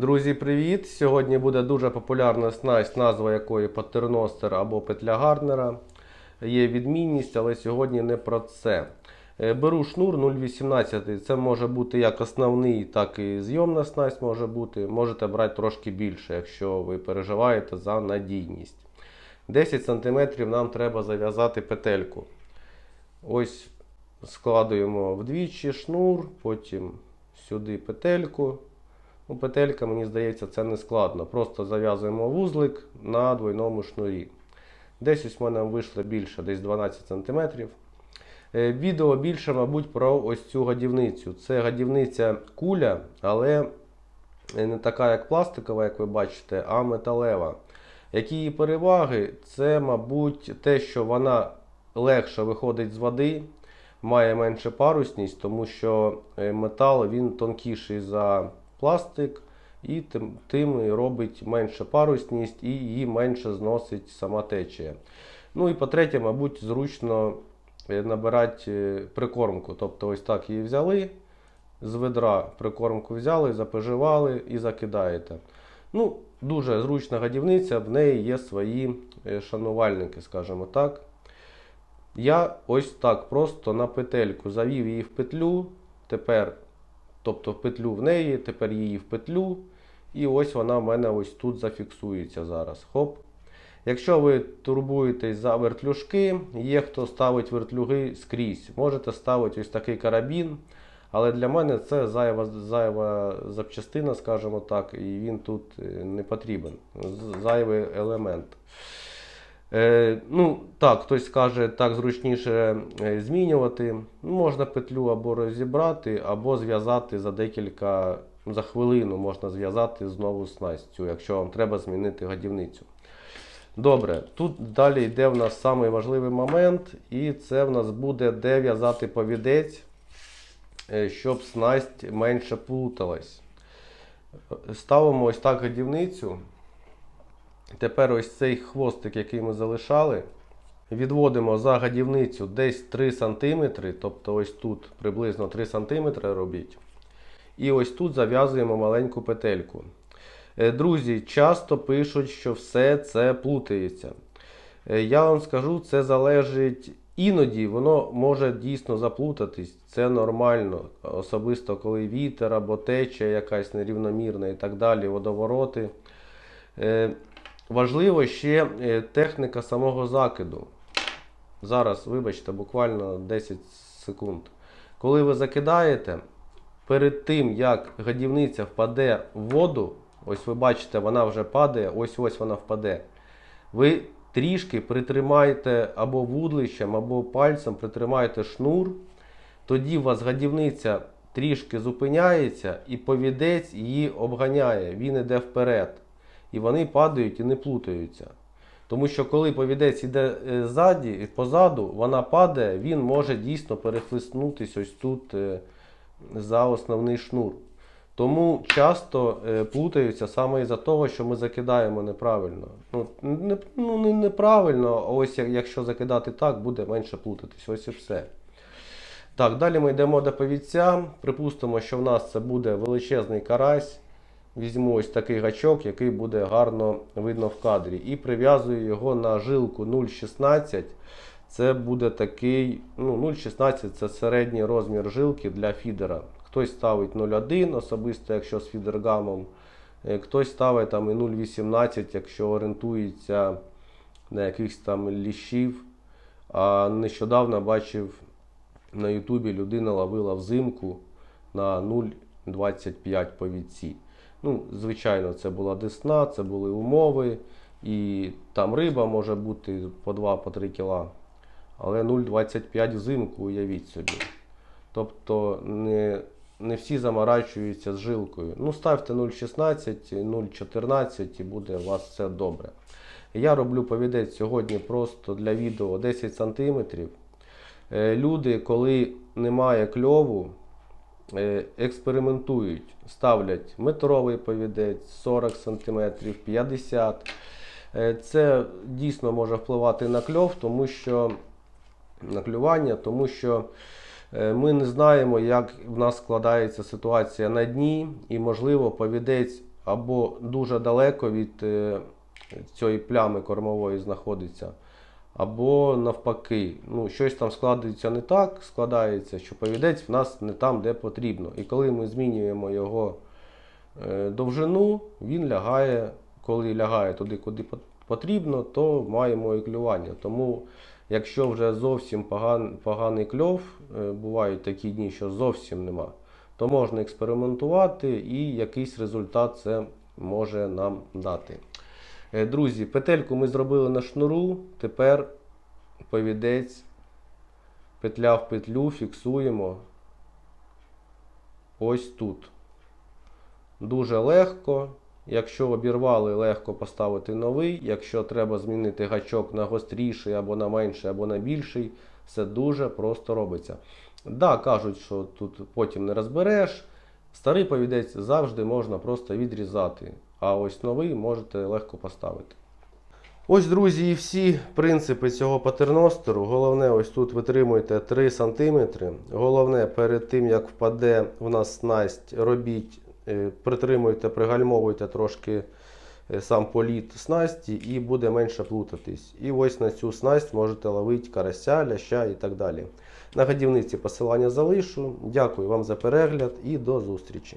Друзі, привіт! Сьогодні буде дуже популярна снасть, назва якої патерностер або петля Гарднера. Є відмінність, але сьогодні не про це. Е, Беру шнур 0,18. Це може бути як основний, так і зйомна снасть може бути. Можете брати трошки більше, якщо ви переживаєте за надійність. 10 см нам треба зав'язати петельку. Ось складуємо вдвічі шнур, потім сюди петельку. Ну, петелька, мені здається, це не складно. Просто зав'язуємо вузлик на двойному шнурі. Десь ось в мене вийшло більше, десь 12 см. Е, Відео більше, мабуть, про ось цю гадівницю. Це гадівниця куля, але не така, як пластикова, як ви бачите, а металева. Які її переваги? Це, мабуть, те, що вона легше виходить з води, має менше парусність, тому що е, метал він тонкіший за пластик і тим, тим робить менше парусність і її менше зносить сама течія. Ну і по-третє, мабуть, зручно е, набирати е, прикормку. Тобто ось так її взяли, з ведра прикормку взяли, запеживали і закидаєте. Ну, Дуже зручна гадівниця, в неї є свої е, шанувальники, скажімо так. Я ось так просто на петельку завів її в петлю. Тепер, тобто петлю в неї, тепер її в петлю. І ось вона в мене ось тут зафіксується зараз. Хоп. Якщо ви турбуєтесь за вертлюжки, є хто ставить вертлюги скрізь. Можете ставити ось такий карабін. Але для мене це зайва, зайва запчастина, скажімо так, і він тут е, не потрібен. Зайвий елемент. Е, ну, так, хтось скаже, так зручніше е, змінювати. Можна петлю або розібрати, або зв'язати за декілька, за хвилину можна зв'язати знову снастю, якщо вам треба змінити годівницю. Добре, тут далі йде в нас самий важливий момент, і це в нас буде де в'язати повідець, е, щоб снасть менше плуталась. Ставимо ось так годівницю. Тепер ось цей хвостик, який ми залишали, відводимо за гадівницю десь 3 см, тобто ось тут приблизно 3 см робіть. І ось тут зав'язуємо маленьку петельку. Е, Друзі, часто пишуть, що все це плутається. Е, Я вам скажу, це залежить іноді, воно може дійсно заплутатись. Це нормально. Особисто коли вітер або течія якась нерівномірна і так далі, водовороти. Важливо ще е, техніка самого закиду. Зараз, вибачте, буквально 10 секунд. Коли ви закидаєте, перед тим як гадівниця впаде в воду, ось ви бачите, вона вже падає, ось ось вона впаде. Ви трішки притримаєте або вудлищем, або пальцем притримаєте шнур, тоді у вас гадівниця трішки зупиняється і повідець її обганяє, він іде вперед. І вони падають і не плутаються. Тому що коли повідець йде е, ззаді, позаду, вона падає, він може дійсно перехлиснутись ось тут е, за основний шнур. Тому часто е, плутаються саме із-за того, що ми закидаємо неправильно. Ну, не, ну, не неправильно, а ось якщо закидати так, буде менше плутатись. Ось і все. Так, далі ми йдемо до повідця. Припустимо, що в нас це буде величезний карась. Візьму ось такий гачок, який буде гарно видно в кадрі. І прив'язую його на жилку 0,16. Це буде такий, ну 0,16 це середній розмір жилки для фідера. Хтось ставить 0,1, особисто, якщо з фідергамом. Е, Хтось ставить там і 0,18, якщо орієнтується на якихось там ліщів. А нещодавно бачив на Ютубі людина ловила взимку на 0,25 по повідці. Ну, звичайно, це була десна, це були умови, і там риба може бути по 2-3 кіла. Але 0,25 взимку, уявіть собі. Тобто не, не всі заморачуються з жилкою. Ну, ставте 0,16, 0,14 і буде у вас все добре. Я роблю повідець сьогодні просто для відео 10 см. Е, Люди, коли немає кльову, експериментують, ставлять метровий повідець 40 см, 50 Е, Це дійсно може впливати на кльов, тому що на клювання, тому що е, ми не знаємо, як в нас складається ситуація на дні, і можливо повідець або дуже далеко від е, цієї плями кормової знаходиться, або навпаки, ну, щось там складається не так, складається, що повідець в нас не там, де потрібно. І коли ми змінюємо його е, довжину, він лягає, коли лягає туди, куди потрібно, то маємо і клювання. Тому, якщо вже зовсім поган, поганий кльов, е, бувають такі дні, що зовсім нема, то можна експериментувати і якийсь результат це може нам дати. Е, Друзі, петельку ми зробили на шнуру, тепер повідець, петля в петлю фіксуємо ось тут. Дуже легко. Якщо обірвали, легко поставити новий. Якщо треба змінити гачок на гостріший або на менший, або на більший, все дуже просто робиться. Да, кажуть, що тут потім не розбереш. Старий повідець завжди можна просто відрізати, а ось новий можете легко поставити. Ось, друзі, і всі принципи цього патерностеру. Головне, ось тут витримуйте 3 см. Головне, перед тим як впаде в нас снасть, робіть, е, притримуйте, пригальмовуйте трошки е, сам політ снасті і буде менше плутатись. І ось на цю снасть можете ловити карася, ляща і так далі. На годівниці посилання залишу. Дякую вам за перегляд і до зустрічі.